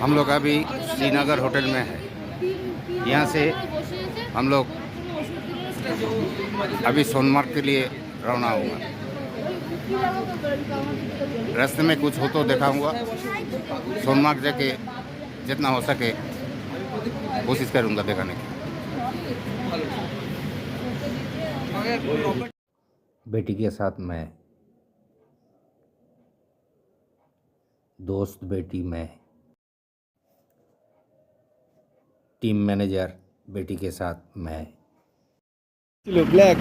हम लोग अभी श्रीनगर होटल में है। यहाँ से हम लोग अभी सोनमार्ग के लिए रवाना होगा। रास्ते में कुछ हो तो दिखाऊँगा। सोनमार्ग जाके जितना हो सके कोशिश करूँगा दिखाने की। बेटी के साथ मैं, दोस्त बेटी मैं टीम मैनेजर बेटी के साथ मैं ছিল ব্ল্যাক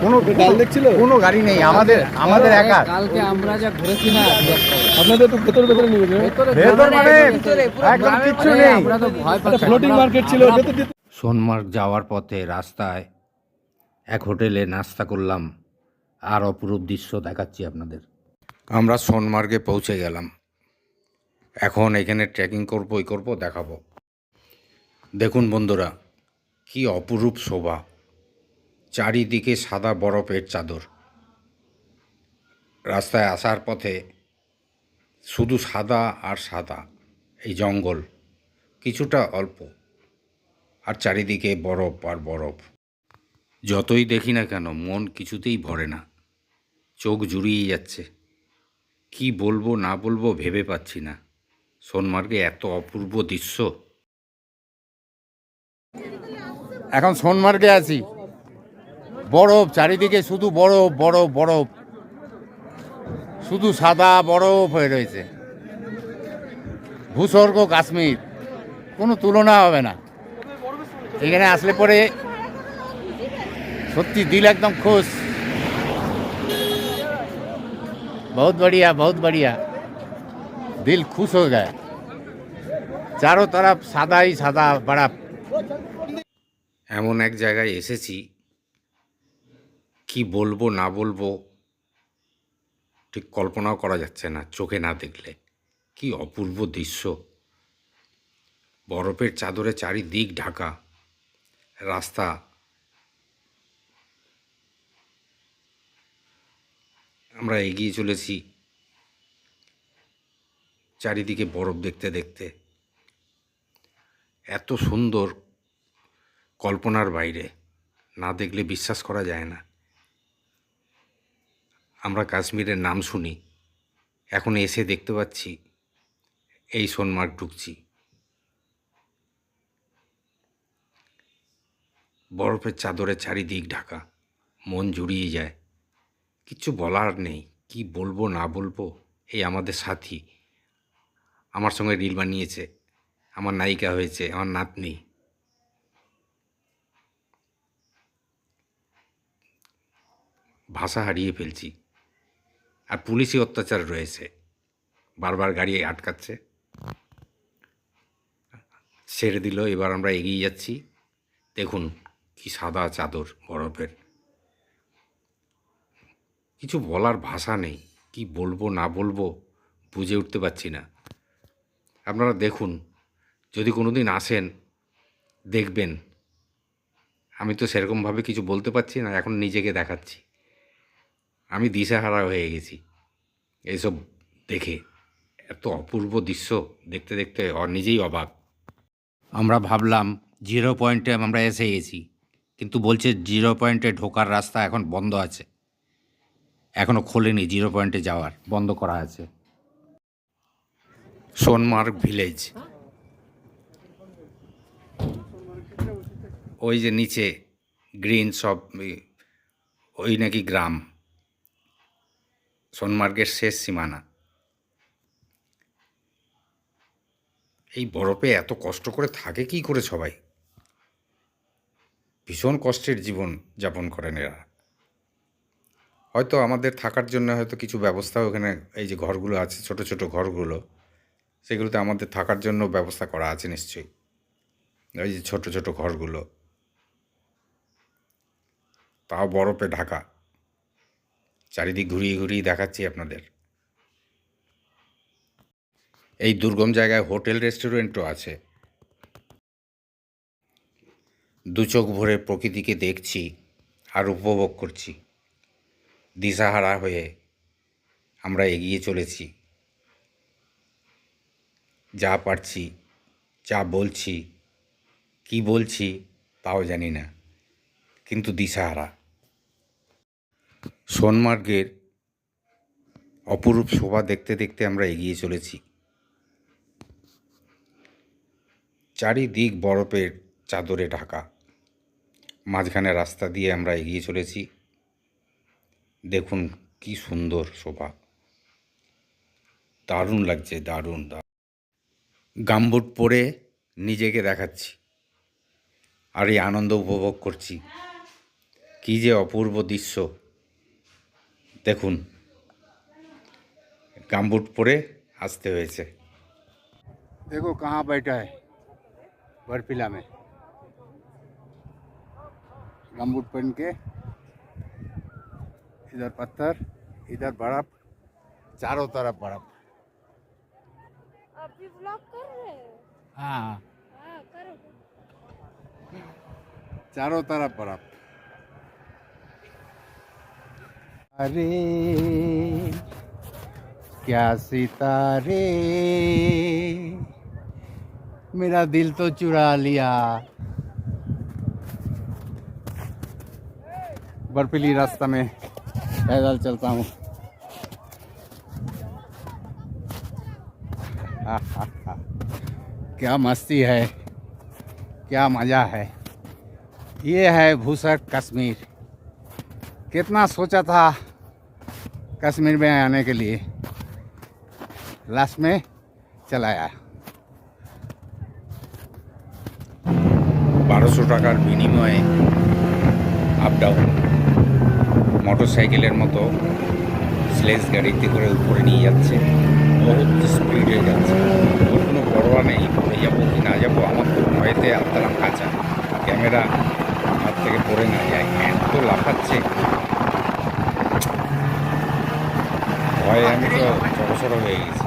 কোনো ডাল দেখছিল কোনো গাড়ি নেই আমাদের আমাদের একা কালকে আমরা যা ঘুরেছি না আপনাদের তো ভেতরে ভেতরে নিয়ে গেছে ভেতরে ভেতর মানে ভেতরে পুরো একদম গ্রামের কিচ্ছু মধ্যে নেই। আমরা তো ভয় পাচ্ছি ফ্লোটিং আমরা- মার্কেট ছিল আমরা- ভেতর দিয়ে সোনমার্গ যাওয়ার পথে রাস্তায় এক হোটেলে নাস্তা করলাম আর অপরূপ দৃশ্য দেখাচ্ছি আপনাদের আমরা সোনমার্গে পৌঁছে গেলাম এখন এখানে ট্রেকিং করবো এই করবো দেখাবো দেখুন বন্ধুরা, কি অপরূপ শোভা। চারিদিকে সাদা বরফের চাদর। রাস্তায় আসার পথে শুধু সাদা আর সাদা, এই জঙ্গল কিছুটা অল্প, আর চারিদিকে বরফ আর বরফ। যতই দেখি না কেন, মন কিছুতেই ভরে না। চোখ জুড়িয়ে যাচ্ছে। কি বলব না বলব ভেবে পাচ্ছি না। সোনমার্গে এত অপূর্ব দৃশ্য। এখন সোনমার্গে আছি বরফ চারিদিকে শুধু বরফ বরফ বরফ শুধু সাদা বরফ হয়ে রয়েছে ভূস্বর্গ কাশ্মীর কোনো তুলনা হবে না এখানে আসলে পরে সত্যি দিল একদম খুশ बहुत बढ़िया बहुत बढ़िया दिल खुश हो गया চারো তরফ সাদাই সাদা বড়া এমন এক জায়গায় এসেছি, কি বলব, না বলব, ঠিক কল্পনাও করা যাচ্ছে না, চোখে না দেখলে। কি অপূর্ব দৃশ্য। বরফের চাদরে চারিদিক ঢাকা, রাস্তা আমরা এগিয়ে চলেছি। চারিদিকে বরফ দেখতে দেখতে। এত সুন্দর কল্পনার বাইরে। না দেখলে বিশ্বাস করা যায় না। আমরা কাশ্মীরের নাম শুনি। এখন এসে দেখতে পাচ্ছি, এই সোনমার্গ ঢুকছি। বরফের চাদরে চারিদিক ঢাকা। মন জুড়িয়ে যায়। কিচ্ছু বলার নেই। কি বলব, না বলব? এই আমাদের সাথী। আমার সঙ্গে রিল বানিয়েছে। আমার নায়িকা হয়েছে। আমার নাতনি। ভাষা হারিয়ে ফেলছি। আর পুলিশি অত্যাচার রয়েছে। বারবার গাড়ি আটকাচ্ছে। ছেড়ে দিল, এবার আমরা এগিয়ে যাচ্ছি। দেখুন কি সাদা চাদর বরফের। কিছু বলার ভাষা নেই। কি বলব, না বলব বুঝে উঠতে পারছি না। আপনারা দেখুন, যদি কোনো দিন আসেন, দেখবেন। আমি তো সেরকমভাবে কিছু বলতে পারছি না, এখন নিজেকে দেখাচ্ছি। আমি দিশাহারা হয়ে গেছি। এইসব দেখে এত অপূর্ব দৃশ্য দেখতে দেখতে নিজেই অবাক। আমরা ভাবলাম জিরো পয়েন্টে আমরা এসে গেছি, কিন্তু বলছে জিরো পয়েন্টে ঢোকার রাস্তা এখন বন্ধ আছে। এখনও খোলেনি জিরো পয়েন্টে যাওয়ার, বন্ধ করা আছে। সোনমার্গ ভিলেজ। ওই যে নিচে গ্রিন সব, ওই নাকি গ্রাম। সোনমার্গের শেষ সীমানা। এই বরফে এত কষ্ট করে থাকে কি করে সবাই? ভীষণ কষ্টের জীবন যাপন করেন এরা। হয়তো আমাদের থাকার জন্য হয়তো কিছু ব্যবস্থাও এখানে, এই যে ঘরগুলো আছে, ছোট ছোট ঘরগুলো, সেগুলোতে আমাদের থাকার জন্য ব্যবস্থা করা আছে নিশ্চয়ই। এই যে ছোট ছোট ঘরগুলো। তাও বরফে ঢাকা। চারিদিক ঘুরিয়ে ঘুরিয়ে দেখাচ্ছি আপনাদের। এই দুর্গম জায়গায় হোটেল, রেস্টুরেন্টও আছে। দু চোখ ভরে প্রকৃতিকে দেখছি আর উপভোগ করছি। দিশাহারা হয়ে আমরা এগিয়ে চলেছি। যা পারছি, যা বলছি, কি বলছি তাও জানি না, কিন্তু দিশাহারা। সোনমার্গের অপরূপ শোভা দেখতে দেখতে আমরা এগিয়ে চলেছি। চারিদিক বরফের চাদরে ঢাকা। মাঝখানে রাস্তা দিয়ে আমরা এগিয়ে চলেছি। দেখুন কি সুন্দর শোভা। দারুণ লাগছে, দারুণ দারুণ। গামবুট পরে নিজেকে দেখাচ্ছি। আর এই আনন্দ উপভোগ করছি। কি যে অপূর্ব দৃশ্য। দেখুন গামবুট পরে আসতে হয়েছে देखो कहाँ बैठा है बर्फीला में गमबूट पहन के इधर पत्थर इधर बर्फ चारों तरफ बर्फ आप भी ब्लॉग कर रहे हो हाँ हाँ करो चारों तरफ बर्फ अरे, क्या सितारे? मेरा दिल तो चुरा लिया। बर्फीली रास्ता में पैदल चलता हूँ। क्या मस्ती है, क्या मज़ा है। ये है भूसर कश्मीर। कितना सोचा था कश्मीर में आने के लिए लास्ट में चला आया বারোশো টাকার বিনিময়ে আপ ডাউন মোটর সাইকেলের মতো স্লেজ গাড়িতে করে উপরে নিয়ে যাচ্ছে বহুত স্পিডে যাচ্ছে ওর কোনো পরোয়া নেই পড়ে যাবো কি না যাবো আমার তো ভয়েতে আত্মারাম কাঁচা ক্যামেরা হাত থেকে পড়ে না যায় এত লাফাচ্ছে ভয়ে আমি তো জড়সড় হয়ে গেছি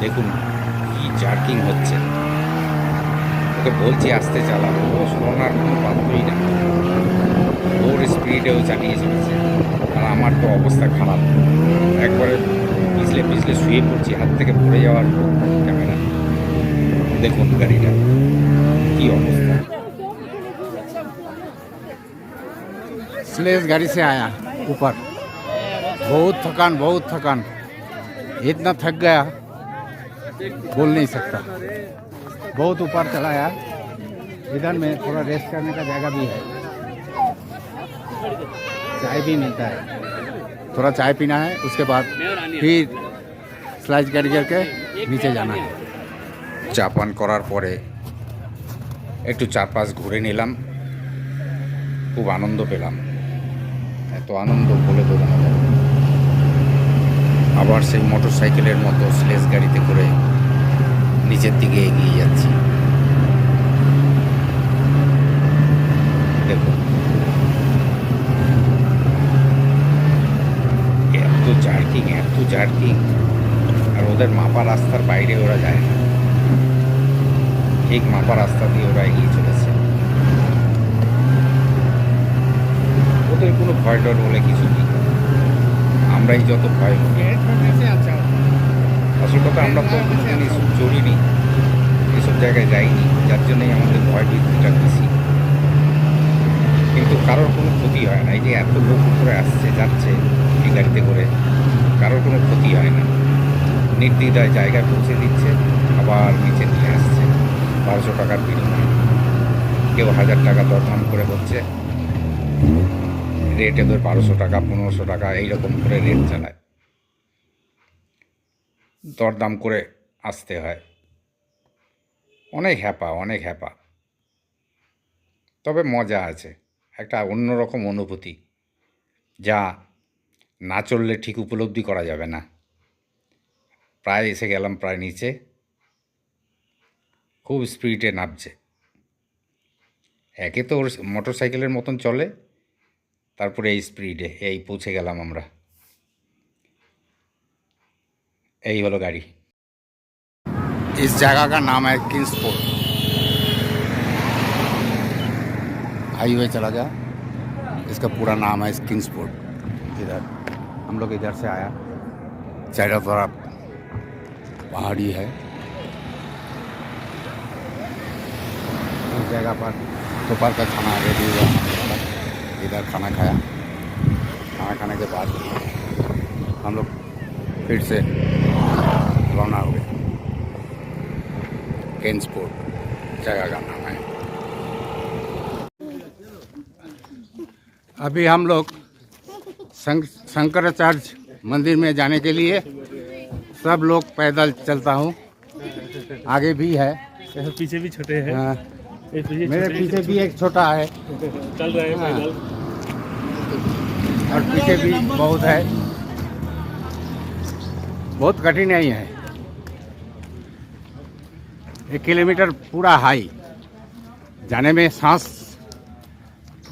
দেখুন কি জার্কিং হচ্ছে ওকে বলছি আসতে চালাবো ও শোনার কোনো পাত্রই না ওর স্পিডেও চালিয়ে চলেছে আর আমার তো অবস্থা খারাপ একবারে পিছলে পিছলে শুয়ে পড়ছি হাত থেকে পড়ে যাওয়ার ক্যামেরা দেখুন গাড়িটা কি অবস্থা स्लेज गाड़ी से आया ऊपर बहुत थकान बहुत थकान इतना थक गया बोल नहीं सकता बहुत ऊपर चलाया इधर में थोड़ा रेस्ट करने का जगह भी है चाय भी मिलता है थोड़ा चाय पीना है उसके बाद फिर स्लाइस गाड़ी करके नीचे जाना है চা পান করার পরে একটু চারপাশ ঘুরে নিলাম খুব আনন্দ পেলাম এত আনন্দ বলে বোঝানো যায় না। আবার সেই মোটর সাইকেলের মতো স্লেজ গাড়িতে করে নিচের দিকে এগিয়ে যাচ্ছি। দেখুন। এত জার্কিং এত জার্কিং। আর ওদের মাপা রাস্তার বাইরে ওরা যায় না। ঠিক মাপা রাস্তা দিয়ে ওরা এগিয়ে চলেছে। ওদের কোনো ভয় ডর বলে কিছু নেই। আমরাই যত ভয় আসল কথা, আমরা তো কোনোদিন এসব চড়িনি এসব জায়গায় যাইনি, যার জন্যই আমাদের ভয় বৃদ্ধিটা বেশি। কিন্তু কারোর কোনো ক্ষতি হয় না, এই যে এত লোক উপরে আসছে, যাচ্ছে এই গাড়িতে করে, কারোর কোনো ক্ষতি হয় না। নির্দ্বিধায় জায়গায় পৌঁছে দিচ্ছে, আবার নিচে নিয়ে আসছে। বারোশো টাকার বিনিময়ে। কেউ হাজার টাকা দরদাম করে হচ্ছে রেট এদের বারোশো টাকা, পনেরোশো টাকা, এইরকম করে রেট চালায়। দরদাম করে আসতে হয়। অনেক হ্যাপা অনেক হ্যাপা। তবে মজা আছে, একটা অন্যরকম অনুভূতি, যা না চললে ঠিক উপলব্ধি করা যাবে না। প্রায় এসে গেলাম, প্রায় নিচে। খুব স্পিডে নামছে। একে তো ওর মোটর সাইকেলের মতন চলে तर এই স্পিডে पूछे পৌঁছে গেলাম गाड़ी इस जगह का नाम है किंगसपोर्ट हाईवे चला गया। इसका पूरा नाम है किंगसपोर्ट इधर, हम लोग इधर से आया। चारों तरफ़ पहाड़ी है। इस जगह पर दोपहर का खाना रेडी हुआ। इधर खाना खाया। खाना खाने के बाद हम लोग फिर से रवाना हो गए। जगह का नाम है। अभी हम लोग शंक- शंकराचार्य मंदिर में जाने के लिए सब लोग पैदल चलता हूँ। आगे भी है। पीछे भी छोटे हैं। हाँ, मेरे पीछे भी एक छोटा है। चल रहे हैं हाँ। और पीछे भी बहुत है। बहुत कठिनाई है। एक किलोमीटर पूरा हाई। जाने में सांस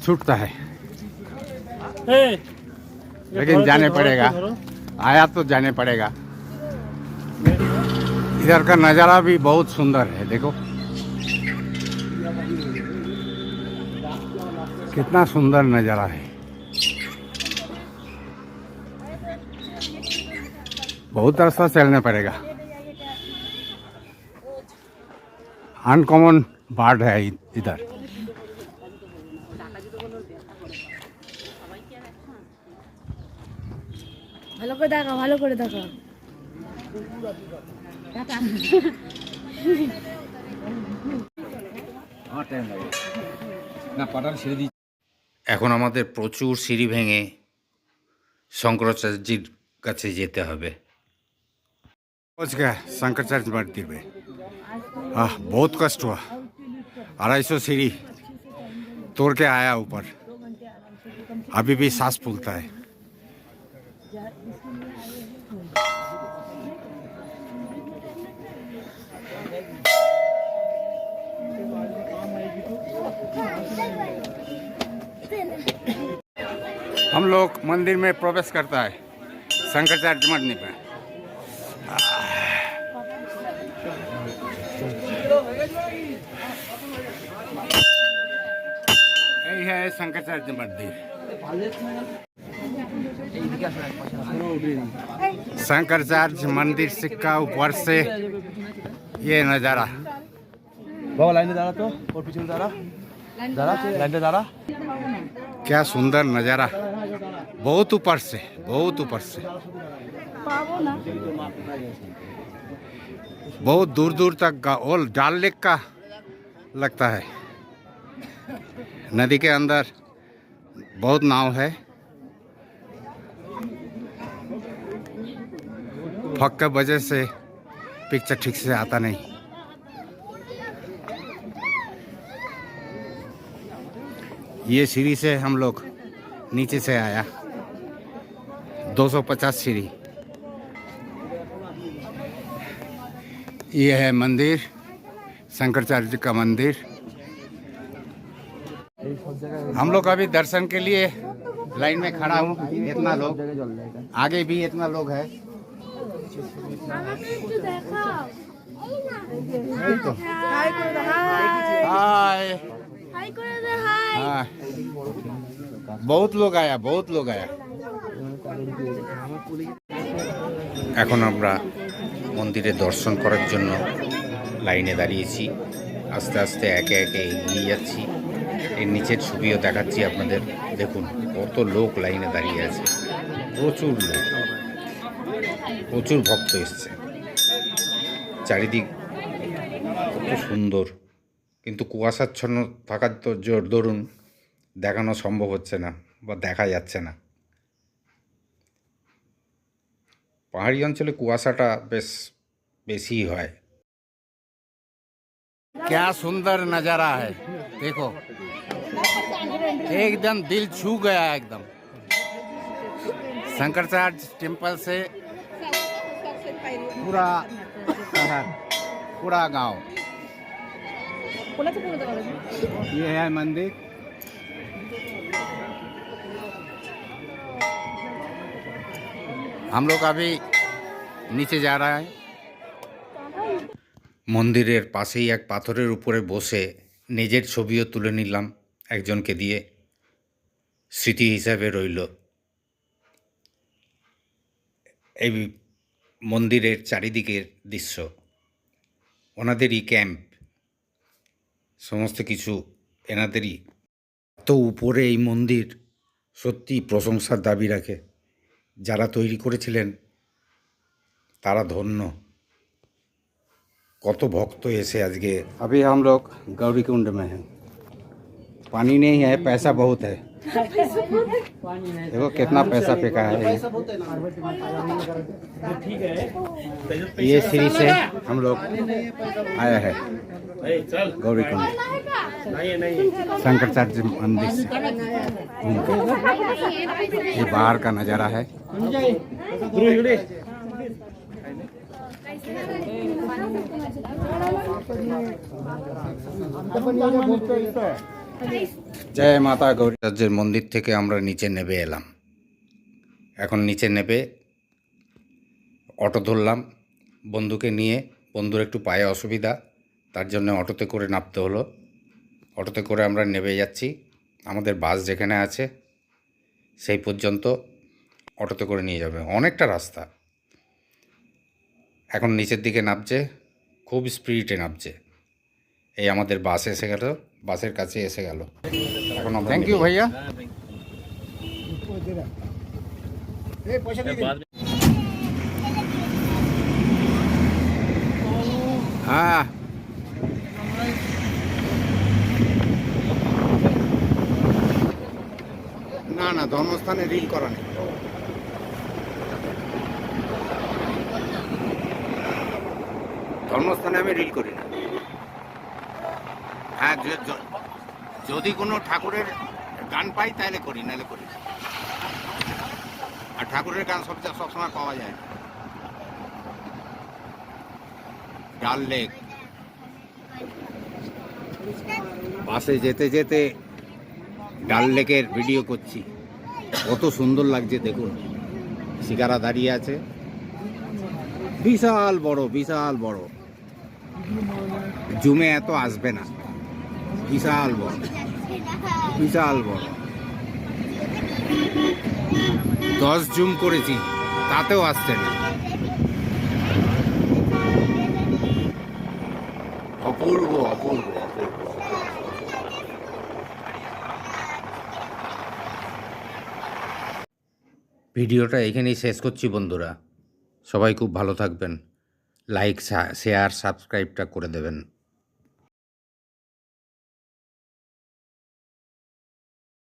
छूटता है। लेकिन जाने पड़ेगा। आया तो जाने पड़ेगा। इधर का नज़ारा भी बहुत सुंदर है देखो। कितना सुंदर नज़ारा है बहुत रास्ता चलना पड़ेगा अनकॉमन बाढ़ है इ- इधर ভালো করে দেখা ভালো করে দেখা এখন আমাদের প্রচুর সিঁড়ি ভেঙে শঙ্করাচার্যের কাছে যেতে হবে पहुंच गया शंकराचार्य मंदिर में आह बहुत कष्ट हुआ अढ़ाई सौ सीढ़ी तोड़ के आया ऊपर अभी भी सांस फूलता है हम लोग मंदिर में प्रवेश करता है, शंकराचार्य मरने पर यही है शंकराचार्य मंदिर शंकराचार्य मंदिर सिक्का ऊपर से ये नज़ारा। बाबा लाइन नज़ारा तो और पीछे नज़ारा क्या सुंदर नज़ारा। बहुत ऊपर से बहुत ऊपर से। बहुत दूर दूर तक का डाल लेक का लगता है। नदी के अंदर बहुत नाव है। फक के वजह से पिक्चर ठीक से आता नहीं। ये सीढ़ी से हम लोग नीचे से आया। 250 सीढ़ी। ये है मंदिर शंकराचार्य जी का मंदिर। हम लोग अभी दर्शन के लिए लाइन में खड़ा हूँ इतना लोग। आगे भी इतना लोग है। हाय हाँ बहुत लोग आया बहुत लोग आया এখন আমরা মন্দিরে দর্শন করার জন্য লাইনে দাঁড়িয়েছি আস্তে আস্তে একে একে এগিয়ে যাচ্ছি এর নিচের ছবিও দেখাচ্ছি আপনাদের দেখুন কত লোক লাইনে দাঁড়িয়ে আছে প্রচুর লোক প্রচুর ভক্ত এসছে চারিদিক কত সুন্দর কিন্তু কুয়াশাচ্ছন্ন থাকার তো জোর দরুন দেখানো সম্ভব হচ্ছে না বা দেখা যাচ্ছে না পাহাড়ি অঞ্চলে কুয়াশাটা বেশ বেশি হয় क्या सुंदर नज़ारा है देखो एकदम दिल छू गया एकदम शंकराचार्य टेम्पल से पूरा शहर पूरा गांव ये है मंदिर हम लोग अभी नीचे जा रहा है মন্দিরের পাশেই এক পাথরের উপরে বসে নিজের ছবিও তুলে নিলাম একজনকে দিয়ে স্মৃতি হিসাবে রইল এই মন্দিরের চারিদিকের দৃশ্য ওনাদেরই ক্যাম্প সমস্ত কিছু এনাদেরই তো উপরে এই মন্দির সত্যি প্রশংসার দাবি রাখে যারা তৈরি করেছিলেন তারা ধন্য কত ভক্ত এসে আজকে अभी हम लोग गौरी कुंड में हैं पानी नहीं है, पैसा बहुत है। देखो कितना पैसा फेंका है। ये सीढ़ी से हम लोग आया है। गौरी कुंड शंकराचार्य मंदिर से। ये बाहर का नज़ारा है। জয় মাতা গৌরী। রাজ্যের মন্দির থেকে আমরা নিচে নেবে এলাম। এখন নিচে নেবে অটো ধরলাম। বন্ধুকে নিয়ে, বন্ধুর একটু পায়ে অসুবিধা, তার জন্য অটোতে করে নামতে হলো। অটোতে করে আমরা নেবে যাচ্ছি। আমাদের বাস যেখানে আছে, সেই পর্যন্ত অটোতে করে নিয়ে যাবে। অনেকটা রাস্তা। এখন নিচের দিকে নামছে, খুব স্পিডে নামছে। এই আমাদের বাস এসে গেল। বাসের কাছে এসে গেল থ্যাংক ইউ ভাইয়া হ্যাঁ না না ধর্মস্থানে রিল করা নেই ধর্মস্থানে আমি রিল করি না হ্যাঁ যদি কোনো ঠাকুরের গান পাই তাহলে করি, নাহলে করি। আর ঠাকুরের গান সব সবসময় পাওয়া যায়। ডাল লেক। বাসে যেতে যেতে ডাল লেকের ভিডিও করছি। কত সুন্দর লাগছে, দেখুন। শিকারা দাঁড়িয়ে আছে। বিশাল বড় বিশাল বড়। জুমে এত আসবে না। বিশাল বড়। বিশাল বড়। দশ জুম করেছি, তাতেও আসছে না। অপূর্ব অপূর্ব অপূর্ব। ভিডিওটা এখানেই শেষ করছি বন্ধুরা। সবাই খুব ভালো থাকবেন। লাইক শেয়ার সাবস্ক্রাইবটা করে দেবেন।